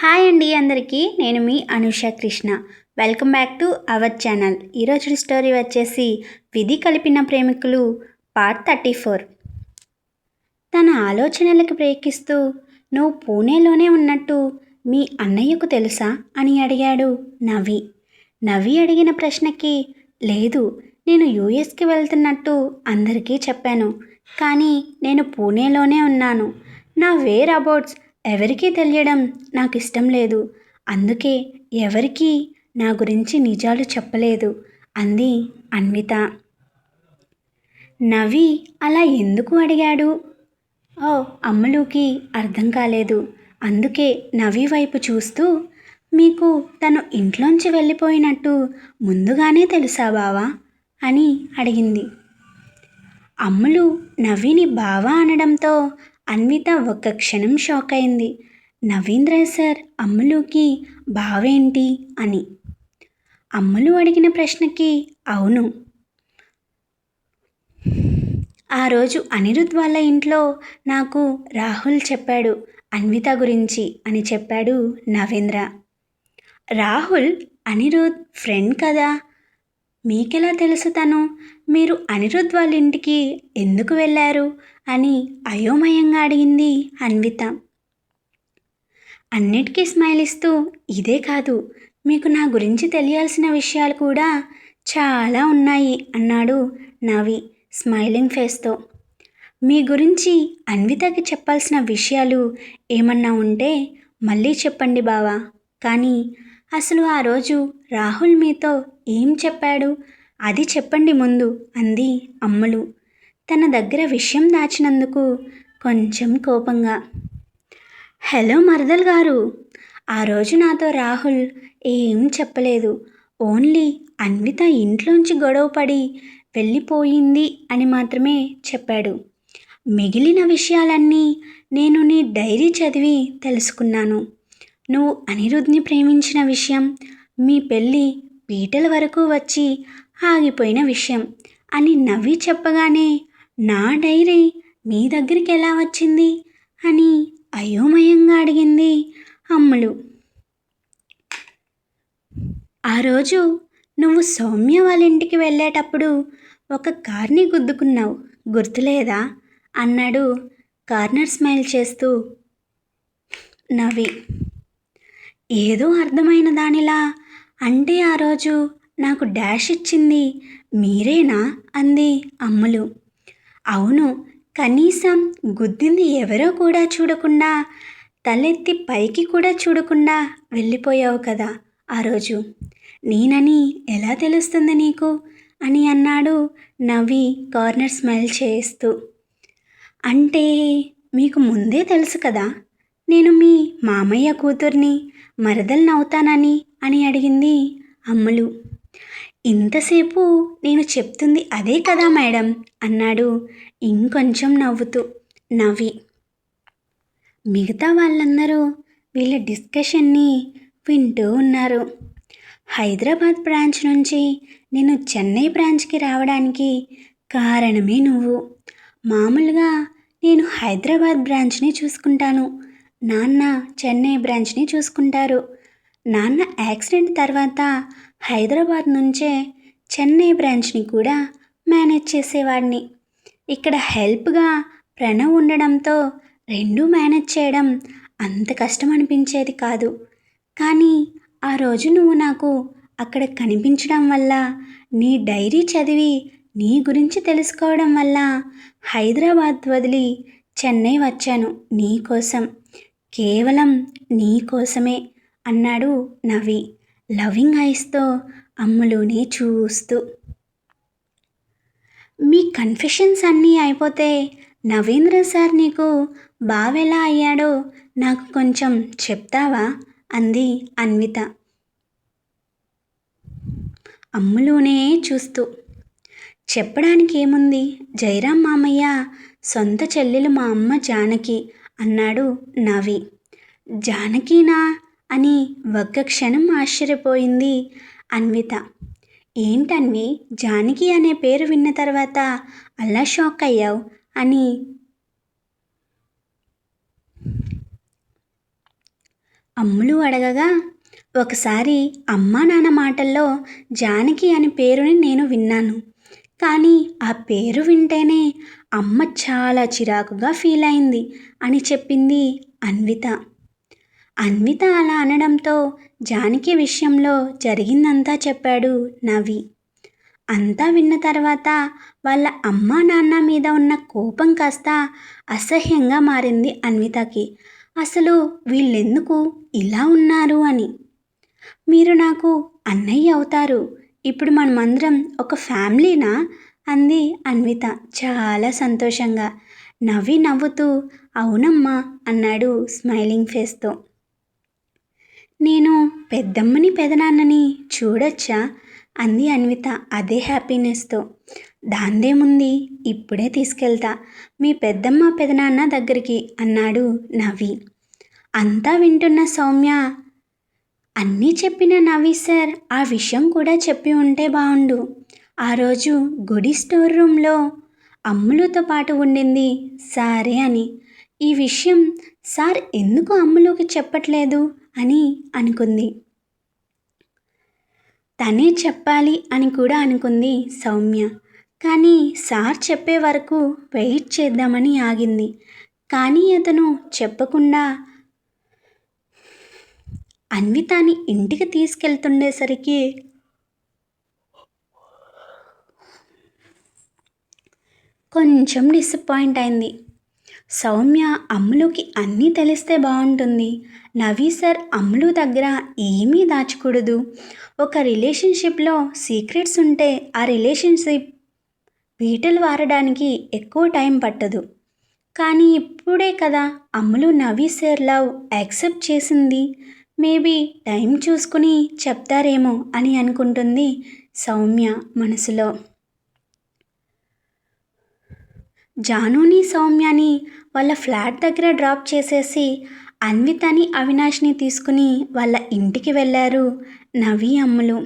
Hi అండి అందరికీ నేను మీ Anusha Krishna. Welcome back to our channel ఈరోజు స్టోరీ వచ్చేసి విధి కలిపిన ప్రేమికులు పార్ట్ థర్టీ ఫోర్ తన ఆలోచనలకు ప్రేకిస్తూ నువ్వు పూణేలోనే ఉన్నట్టు మీ అన్నయ్యకు తెలుసా? అని అడిగాడు నవి. నవి అడిగిన ప్రశ్నకి లేదు నేను యూఎస్కి వెళ్తున్నట్టు అందరికీ చెప్పాను కానీ నేను పూణేలోనే ఉన్నాను. నా వేర్ అబౌట్స్ ఎవరికీ తెలియడం నాకు ఇష్టం లేదు. అందుకే ఎవరికీ నా గురించి నిజాలు చెప్పలేదు అంది అన్విత. నవి అలా ఎందుకు అడిగాడు? ఓ అమ్మలుకి అర్థం కాలేదు. అందుకే నవి వైపు చూస్తూ మీకు తను ఇంట్లోంచి వెళ్ళిపోయినట్టు ముందుగానే తెలుసా బావా? అని అడిగింది. అమ్ములు నవ్విని బావా అనడంతో అన్విత ఒక్క క్షణం షాక్ అయింది నవీంద్ర సార్ అమ్ములుకి బావేంటి అని. అమ్ములు అడిగిన ప్రశ్నకి అవును. ఆ రోజు అనిరుద్ వాళ్ళ ఇంట్లో నాకు రాహుల్ చెప్పాడు అన్విత గురించి అని చెప్పాడు నవేంద్ర. రాహుల్ అనిరుద్ ఫ్రెండ్ కదా మీకెలా తెలుసు తను? మీరు అనిరుద్ వాళ్ళ ఇంటికి ఎందుకు వెళ్ళారు? అని అయోమయంగా అడిగింది అన్విత. అన్నిటికీ స్మైల్ ఇస్తూ ఇదే కాదు మీకు నా గురించి తెలియాల్సిన విషయాలు కూడా చాలా ఉన్నాయి అన్నాడు నవి స్మైలింగ్ ఫేస్తో. మీ గురించి అన్వితకి చెప్పాల్సిన విషయాలు ఏమన్నా ఉంటే మళ్ళీ చెప్పండి బావా. కానీ అసలు ఆ రోజు రాహుల్ మీతో ఏం చెప్పాడు? అది చెప్పండి ముందు అంది అమ్మలు. తన దగ్గర విషయం దాచినందుకు కొంచెం కోపంగా. హలో మరదల్ గారు. ఆ రోజు నాతో రాహుల్ ఏం చెప్పలేదు. ఓన్లీ అన్విత ఇంట్లోంచి గొడవపడి వెళ్ళిపోయింది అని మాత్రమే చెప్పాడు. మిగిలిన విషయాలన్నీ నేను నీ డైరీ చదివి తెలుసుకున్నాను. నువ్వు అనిరుద్ని ప్రేమించిన విషయం మీ పెళ్ళి పీటల వరకు వచ్చి ఆగిపోయిన విషయం. అని నవ్వి చెప్పగానే నా డైరీ మీ దగ్గరికి ఎలా వచ్చింది? అని అయోమయంగా అడిగింది అమ్ములు. ఆ రోజు నువ్వు సౌమ్య వాళ్ళ ఇంటికి వెళ్ళేటప్పుడు ఒక కార్ని గుద్దుకున్నావు గుర్తులేదా? అన్నాడు కార్నర్ స్మైల్ చేస్తూ నవి ఏదో అర్థమైన దానిలా అంటే ఆ రోజు నాకు డాష్ ఇచ్చింది మీరేనా? అంది అమ్ములు. అవును కనీసం గుద్దింది ఎవరో కూడా చూడకుండా తలెత్తి పైకి కూడా చూడకుండా వెళ్ళిపోయావు కదా ఆ రోజు. నేనని ఎలా తెలుస్తుంది నీకు? అని అన్నాడు నవ్వి కార్నర్ స్మైల్ చేస్తూ. అంటే మీకు ముందే తెలుసు కదా నేను మీ మామయ్య కూతుర్ని మరదలనవుతానని అని అడిగింది అమ్ములు. ఇంతసేపు నేను చెప్తుంది అదే కదా మేడం అన్నాడు ఇంకొంచెం నవ్వుతూ. నవ్వి. మిగతా వాళ్ళందరూ వీళ్ళ డిస్కషన్ని వింటూ ఉన్నారు. హైదరాబాద్ బ్రాంచ్ నుంచి నేను చెన్నై బ్రాంచ్కి రావడానికి కారణమే నువ్వు. మామూలుగా నేను హైదరాబాద్ బ్రాంచ్ని చూసుకుంటాను. నాన్న చెన్నై బ్రాంచ్ని చూసుకుంటారు. నాన్న యాక్సిడెంట్ తర్వాత హైదరాబాద్ నుంచే చెన్నై బ్రాంచ్ని కూడా మేనేజ్ చేసేవాడిని. ఇక్కడ హెల్ప్గా ప్రణవ్ ఉండడంతో రెండూ మేనేజ్ చేయడం అంత కష్టం అనిపించేది కాదు. కానీ ఆ రోజు నువ్వు నాకు అక్కడ కనిపించడం వల్ల నీ డైరీ చదివి నీ గురించి తెలుసుకోవడం వల్ల హైదరాబాద్ వదిలి చెన్నై వచ్చాను నీ కోసం. కేవలం నీ కోసమే. అన్నాడు నవి లవింగ్ ఐస్తో అమ్ములోనే చూస్తూ. మీ కన్ఫెషన్స్ అన్నీ అయిపోతే నవీంద్ర సార్ నీకు బావెలా అయ్యాడో నాకు కొంచెం చెప్తావా? అంది అన్విత. అమ్ములోనే చూస్తూ. చెప్పడానికి ఏముంది? జయరాం మామయ్య సొంత చెల్లెలు మా అమ్మ జానకి అన్నాడు నవి జానకీనా? అని ఒక్క క్షణం ఆశ్చర్యపోయింది అన్విత. ఏంటన్వి జానకి అనే పేరు విన్న తర్వాత అలా షాక్ అయ్యావు అని అమ్ములు అడగగా ఒకసారి అమ్మా నాన్న మాటల్లో జానకి అనే పేరుని నేను విన్నాను. కానీ ఆ పేరు వింటేనే అమ్మ చాలా చిరాకుగా ఫీల్ అయింది అని చెప్పింది అన్విత. అన్విత అలా అనడంతో జానకి విషయంలో జరిగిందంతా చెప్పాడు నవి అంతా విన్న తర్వాత వాళ్ళ అమ్మా నాన్న మీద ఉన్న కోపం కాస్త అసహ్యంగా మారింది అన్వితకి. అసలు వీళ్ళెందుకు ఇలా ఉన్నారు అని. మీరు నాకు అన్నయ్య అవుతారు. ఇప్పుడు మనమందరం ఒక ఫ్యామిలీనా? అంది అన్విత చాలా సంతోషంగా. నవ్వి నవ్వుతూ అవునమ్మా అన్నాడు స్మైలింగ్ ఫేస్తో. నేను పెద్దమ్మని పెదనాన్నని చూడొచ్చా? అంది అన్విత అదే హ్యాపీనెస్తో దాందేముంది? ఇప్పుడే తీసుకెళ్తా. మీ పెద్దమ్మ పెదనాన్న దగ్గరికి అన్నాడు నవి. అంతా వింటున్న సౌమ్య. అన్నీ చెప్పిన నవి సార్ ఆ విషయం కూడా చెప్పి ఉంటే బాగుండు ఆ రోజు గుడి స్టోర్ రూమ్లో అమ్ములతో పాటు ఉండింది సారే అని. ఈ విషయం సార్ ఎందుకు అమ్మలోకి చెప్పట్లేదు? అని అనుకుంది. తనే చెప్పాలి అని కూడా అనుకుంది సౌమ్య. కానీ సార్ చెప్పే వరకు వెయిట్ చేద్దామని ఆగింది. కానీ అతను చెప్పకుండా అన్వితాని ఇంటికి తీసుకెళ్తుండేసరికి కొంచెం డిసప్పాయింట్ అయింది. సౌమ్య అమ్ములుకి అన్నీ తెలిస్తే బాగుంటుంది. నవీ సార్ అమ్ములు దగ్గర ఏమీ దాచకూడదు. ఒక రిలేషన్షిప్లో సీక్రెట్స్ ఉంటే ఆ రిలేషన్షిప్ బీటలు వారడానికి ఎక్కువ టైం పట్టదు. కానీ ఇప్పుడే కదా Ammulu Navi sir love accept చేసింది. మేబీ టైం చూసుకుని చెప్తారేమో అని అనుకుంటుంది సౌమ్య మనసులో. జానుని సౌమ్యని వాళ్ళ ఫ్లాట్ దగ్గర డ్రాప్ చేసేసి అన్వితని అవినాష్ని తీసుకుని వాళ్ళ ఇంటికి వెళ్ళారు నవి అమ్ములు.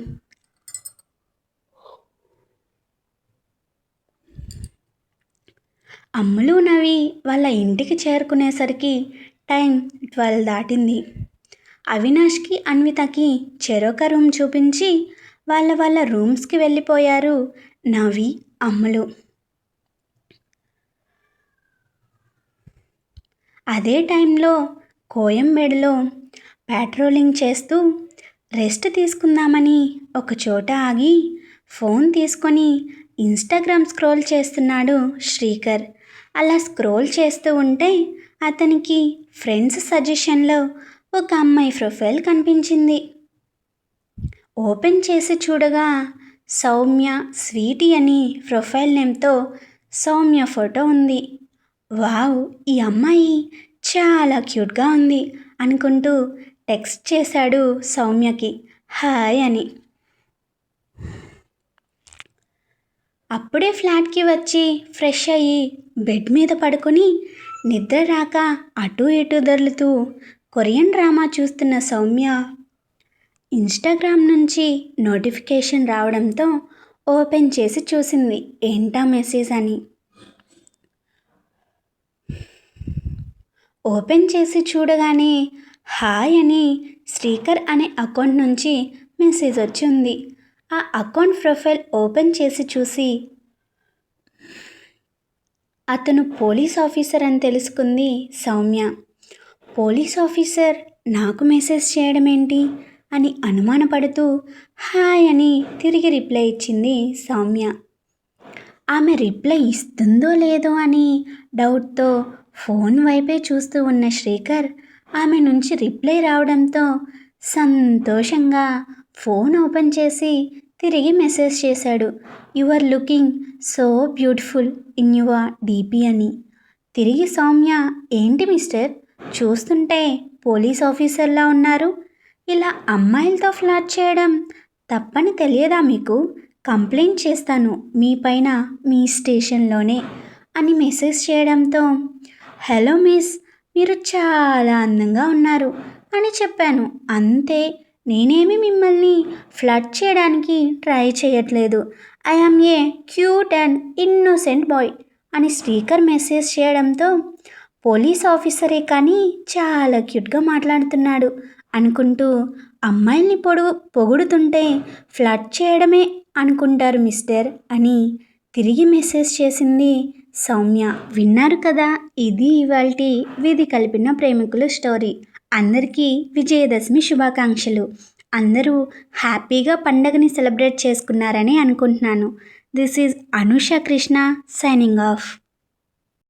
అమ్ములు నవి వాళ్ళ ఇంటికి చేరుకునేసరికి టైం ట్వెల్వ్ దాటింది. అవినాష్కి అన్వితకి చెరొక రూమ్ చూపించి వాళ్ళ వాళ్ళ రూమ్స్కి వెళ్ళిపోయారు నవి అమ్ములు. అదే టైంలో కోయంబేడులో పెట్రోలింగ్ చేస్తూ రెస్ట్ తీసుకుందామని ఒక చోట ఆగి ఫోన్ తీసుకొని ఇన్స్టాగ్రామ్ స్క్రోల్ చేస్తున్నాడు శ్రీకర్. అలా స్క్రోల్ చేస్తూ ఉంటే అతనికి ఫ్రెండ్స్ సజెషన్లో ఒక అమ్మాయి ప్రొఫైల్ కనిపించింది. ఓపెన్ చేసి చూడగా సౌమ్య స్వీటీ అని ప్రొఫైల్ నేమ్తో సౌమ్య ఫోటో ఉంది. వావ్ ఈ అమ్మాయి చాలా క్యూట్గా ఉంది అనుకుంటూ టెక్స్ట్ చేశాడు సౌమ్యకి. హాయ్ అని. అప్పుడే ఫ్లాట్కి వచ్చి ఫ్రెష్ అయ్యి బెడ్ మీద పడుకొని నిద్ర రాక అటు ఇటు దొర్లుతూ కొరియన్ డ్రామా చూస్తున్న సౌమ్య ఇన్స్టాగ్రామ్ నుంచి నోటిఫికేషన్ రావడంతో ఓపెన్ చేసి చూసింది ఏంటా మెసేజ్ అని. ఓపెన్ చేసి చూడగానే హాయ్ అని శ్రీకర్ అనే అకౌంట్ నుంచి మెసేజ్ వచ్చింది. ఆ అకౌంట్ ప్రొఫైల్ ఓపెన్ చేసి చూసి అతను పోలీస్ ఆఫీసర్ అని తెలుసుకుంది సౌమ్య. పోలీస్ ఆఫీసర్ నాకు మెసేజ్ చేయడం ఏంటి అని అనుమానపడుతూ హాయ్ అని తిరిగి రిప్లై ఇచ్చింది సౌమ్య. ఆమె రిప్లై ఇస్తుందో లేదో అని డౌట్తో ఫోన్ వైపే చూస్తూ ఉన్న శ్రీకర్ ఆమె నుంచి రిప్లై రావడంతో సంతోషంగా ఫోన్ ఓపెన్ చేసి తిరిగి మెసేజ్ చేశాడు. You are looking so beautiful in your DP అని. తిరిగి సౌమ్య ఏంటి మిస్టర్? చూస్తుంటే పోలీస్ ఆఫీసర్లా ఉన్నారు. ఇలా అమ్మాయిలతో ఫ్లాట్ చేయడం తప్పని తెలియదా మీకు? కంప్లైంట్ చేస్తాను మీ పైన మీ స్టేషన్లోనే అని మెసేజ్ చేయడంతో హలో మిస్ మీరు చాలా అందంగా ఉన్నారు అని చెప్పాను. అంతే నేనేమి మిమ్మల్ని ఫ్లడ్ చేయడానికి ట్రై చేయట్లేదు. I am a cute and innocent boy అని స్పీకర్ మెసేజ్ చేయడంతో పోలీస్ ఆఫీసరే కానీ చాలా క్యూట్గా మాట్లాడుతున్నాడు అనుకుంటూ అమ్మాయిల్ని పొడుగు పొగుడుతుంటే ఫ్లడ్ చేయడమే అనుకుంటారు మిస్టర్ అని తిరిగి మెసేజ్ చేసింది సౌమ్య విన్నారు కదా ఇది ఇవాళ వీధి కలిపిన ప్రేమికుల స్టోరీ. అందరికీ విజయదశమి శుభాకాంక్షలు. అందరూ హ్యాపీగా పండగని సెలబ్రేట్ చేసుకున్నారని అనుకుంటున్నాను. This is Anusha Krishna signing off.